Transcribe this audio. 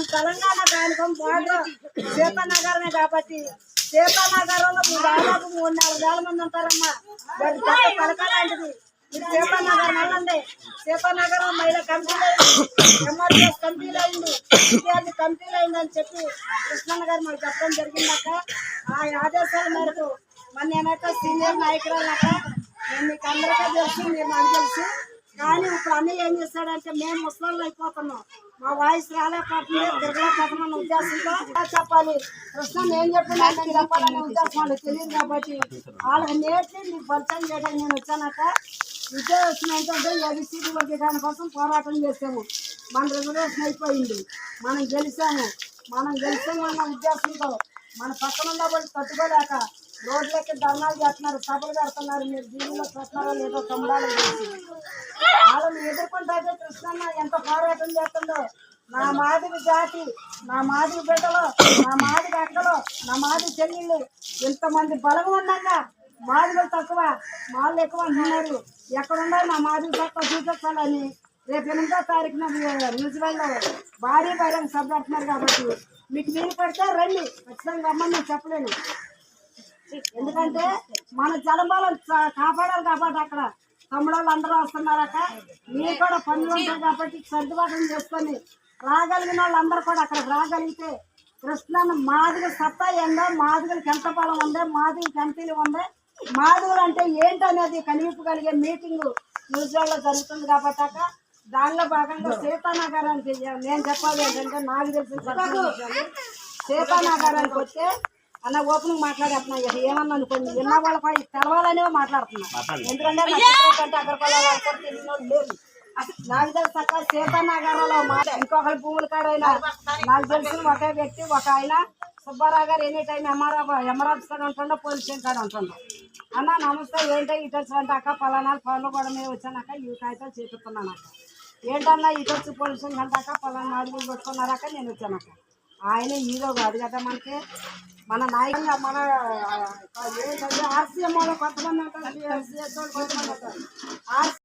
నియోజకవర్గం పాటు సీతానగరమే కాబట్టి సీతానగరంలో దాదాపు మూడు నాలుగు వేల మంది ఉంటారమ్మా. దాని పెద్ద పలక లాంటిది సీతానగరం వెళ్ళండి సీతానగరం మహిళా కమిటీలు అయింది ఎంఆర్ఎస్ కమిటీలు అయింది విద్యార్థి కమిటీలు అయింది అని చెప్పి కృష్ణన్న గారు మాకు చెప్పడం జరిగిందాక ఆ ఆదేశాల మేరకు మన నేనైతే సీనియర్ నాయకురాలక నేను మీకు అందరికీ తెలుసు మీరు నాకు తెలుసు. కానీ ఇప్పుడు అన్నయ్య ఏం చేస్తాడంటే మేము ముసలాళ్ళు అయిపోతున్నాం. మా వాయిస్ రాలేకపోతుంది తిరగలేకపోతున్నాం ఉద్దేశంతో చెప్పాలి. కృష్ణ ఏం చెప్పిందంటే చెప్పాలనే ఉద్దేశం వాళ్ళకి తెలియదు కాబట్టి వాళ్ళకి నేర్చి మీకు పరిచయం చేయడానికి నేను వచ్చానక విద్య వచ్చిన ఏంటంటే ఎబిసిడి కోసం పోరాటం చేసాము మన రిజర్వేషన్ అయిపోయింది. మనం గెలిచాము. మనం గెలిచాము అన్న ఉద్దేశంతో మన పక్కన ఉన్న వాళ్ళు తట్టుకోలేక రోడ్లకి ధర్నాలు చేస్తున్నారు సభలు కడుతున్నారు మీరు దీనిలో చూస్తున్నారో లేదో తమ్ముడాలు వాళ్ళని ఎదుర్కొంటే కృష్ణన్న ఎంత పోరాటం చేస్తుందో. నా మాదిరి జాతి నా మాదిరి బిడ్డలు నా మాదిరి అక్కలు నా మాదిరి చెల్లెళ్ళు ఇంతమంది బలం ఉన్నాక మాదిగలు తక్కువ మాలు ఎక్కువ అంటున్నారు. ఎక్కడ నా మాదిరి తక్కువ చూపించాలని రేపు ఎనిమిదో తారీఖున న్యూజిలాండ్లో భారీ బహిరంగ సభ అంటున్నారు కాబట్టి మీకు నీళ్ళు పడితే రండి. ఖచ్చితంగా రమ్మని నేను చెప్పలేను. ఎందుకంటే మన జలబలం చ- కాపాడాలి కాబట్టి అక్కడ తమ్ముడోళ్ళు అందరూ వస్తున్నారక మీరు కూడా పనులు ఉంటాయి కాబట్టి సర్దుబాటు చేసుకొని రాగలిగిన వాళ్ళందరూ కూడా అక్కడ రాగలిగితే కృష్ణన్న మాదిగ సత్తా ఏందో మాదిగలకి ఎంత బలం ఉందో మాదిగలకి ఎంతీలు ఉందో. మాదిగలు అంటే ఏంటనేది కనిపించగలిగే మీటింగ్ న్యూజిలాండ్లో జరుగుతుంది కాబట్టి అక్క. దానిలో భాగంగా సీతానగరానికి నేను చెప్పాలి ఏంటంటే నాకు తెలిసిన. సీతానగరానికి వస్తే అన్న ఓపెన్ మాట్లాడేస్తున్నా. ఇక ఏమన్నా అనుకోండి. విన్న వాళ్ళకి తెలవాలనే మాట్లాడుతున్నా. ఎందుకంటే కంటే అనుకోని తెలియని వాళ్ళు లేరు. అసలు నాకు తెలిసి అక్క సీతానగరంలో మాట. ఇంకొకరి భూముల కాడైనా నాకు తెలిసిన ఒకే వ్యక్తి ఒక ఆయన సుబ్బారావు గారు ఎనీ టైం ఎంఆర్ఆఫ్ ఎంఆర్ఆఫ్ కాడ ఉంటుండో పోలీస్ స్టేషన్ కాడ ఉంటుండో. అన్న నమస్తే. ఏంటో ఇటు అంటే అక్క పలానా ఫోన్లో కూడా మేము వచ్చానక్క ఈ కాగితాలు చేపిస్తున్నాను అక్క. ఏంటన్నా ఇటు వచ్చి పోలీస్ స్టేషన్ అంటాక పలానా అడుగులు పెట్టుకున్నారక్క నేను వచ్చానక్క ఆయన హీరో కాదు కదా మనకి. మన నాయకంగా మన ఏంటంటే ఆర్సీఎంలో కొంతమంది ఉంటారు. కొంతమంది ఉంటారు. ఆర్సీ